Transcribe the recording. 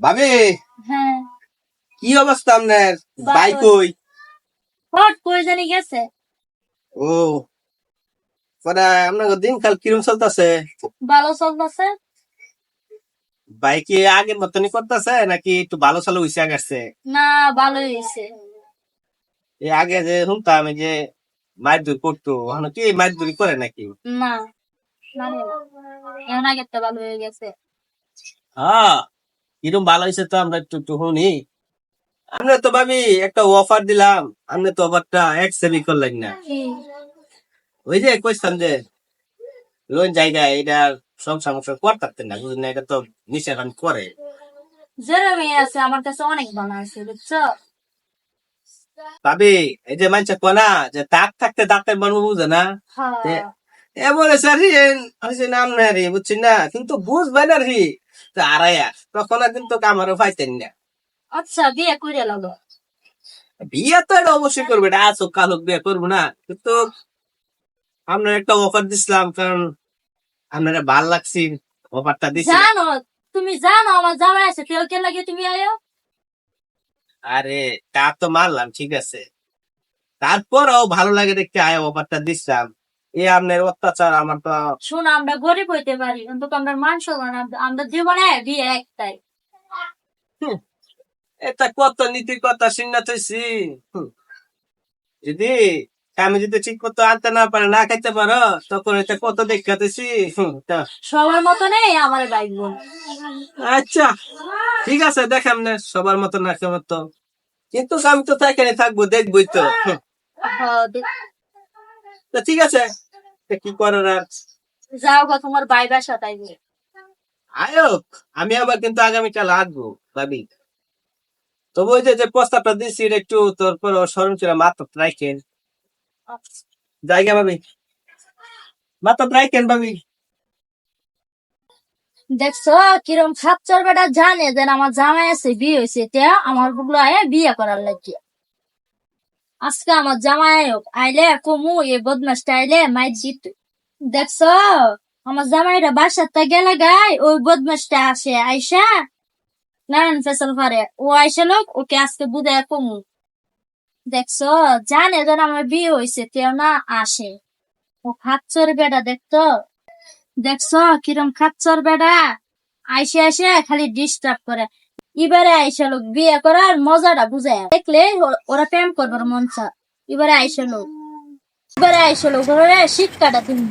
ভাবি? হ্যাঁ। কি অবস্থা আপনার? ভালো। বাইক কই? হট কই জানি গেছে। ও। পরে আপনার দিনকাল কিরম চলতেছে? ভালো চলতেছে। আগের মতনই করতেছে নাকি একটু ভালো চালু হইছে আগেছে না ভালোই হয়েছে এই আগে যে শুনতাম যে মাছ দূর করতো এখন কি মাছ দূরি করে নাকি? না না। আগে তো ভালো হয়ে গেছে। হ্যাঁ। কিরম ভালো হয়েছে তো আমরা একটু একটু শুনি। আমরা তো ভাবি একটা অফার দিলাম আপনি তো অফারটা একসেপ্ট করলেন না। ওই যে কইতাম যে লোন জায়গায় এটা সংসার মংসার করতে না বুঝলেন এটা তো নিষেধান করে। আছে আমার কাছে অনেক ভালো আছে বুঝছ? ভাবি এই যে মানুষ কোনা যে দাঁত থাকতে দাঁতের বুঝে না? এ বলে স্যার আসে নাম না রে বুঝছেন না কিন্তু বুঝবে না রে। তো আড়াইয়া তখন কিন্তু আমারও পাইতেন না। আচ্ছা বিয়ে করে লাগো বিয়ে তো এটা অবশ্যই করবে এটা বিয়ে করব না। কিন্তু একটা অফার দিছিলাম কারণ আপনারা ভালো লাগছে অফারটা দিছি জানো তুমি জানো আমার জামাই আছে তেল কে লাগে তুমি আয়ো। আরে তা তো মারলাম ঠিক আছে। তারপরও ভালো লাগে দেখতে আয় অফারটা দিছিলাম। এ আপনার অত্যাচার আমার তো শোন আমরা গরিব হইতে পারি কিন্তু আমরা মানুষ আমরা জীবনে বিয়ে একটাই। এটা কত নীতির কথা শুনে তুইছি যদি আমি যদি ঠিক মতো আনতে না পারে না খাইতে পারো তখন এটা কত দেখাতেছি সবার মতো নেই আমার বাইক বোন। আচ্ছা ঠিক আছে দেখাম না সবার মতো না কেমন মতো কিন্তু আমি তো এখানে থাকব দেখবই তো। তো ঠিক আছে। কি করার আর? যাও গা তোমার বাই বাসা তাইবে আয়ক আমি আবার কিন্তু আগামীকাল আসব ভাবি। তবু ওই যে প্রস্তাবটা দিচ্ছি এটা একটু তোর পর স্মরণ ছিল মাত্র রাখেন জায়গা ভাবি। মাত্র রাখেন ভাবি। দেখছ কিরম খাচ্চর বেটা জানে যে আমার জামাই আছে বিয়ে হয়েছে তে আমার বুগলো আয় বিয়ে করার লাগে আজকে আমার জামাই আইলে কমু এ বদমাসটা আইলে মাই জিত। দেখছ? আমার জামাইটা বাসাতে গেলে গাই ওই বদমাসটা আসে, আইসা নারায়ণ ফেসল পারে ও আইসা লোক, ওকে আজকে বুঝায় কমু। দেখছ? জানে যেন আমার বিয়ে হয়েছে তেও না আসে। ও খাচ্চর বেটা দেখতো? দেখছ? কিরম খাচ্ছর বেটা আইসে আইসে খালি ডিস্টার্ব করে। এবারে আইসা লোক বিয়ে করার মজাটা বুঝায় দেখলে ওরা প্রেম করবার মন চা এবারে আইসা লোক। এবারে আইসা লোক, ওরা শিক্ষাটা তুমি।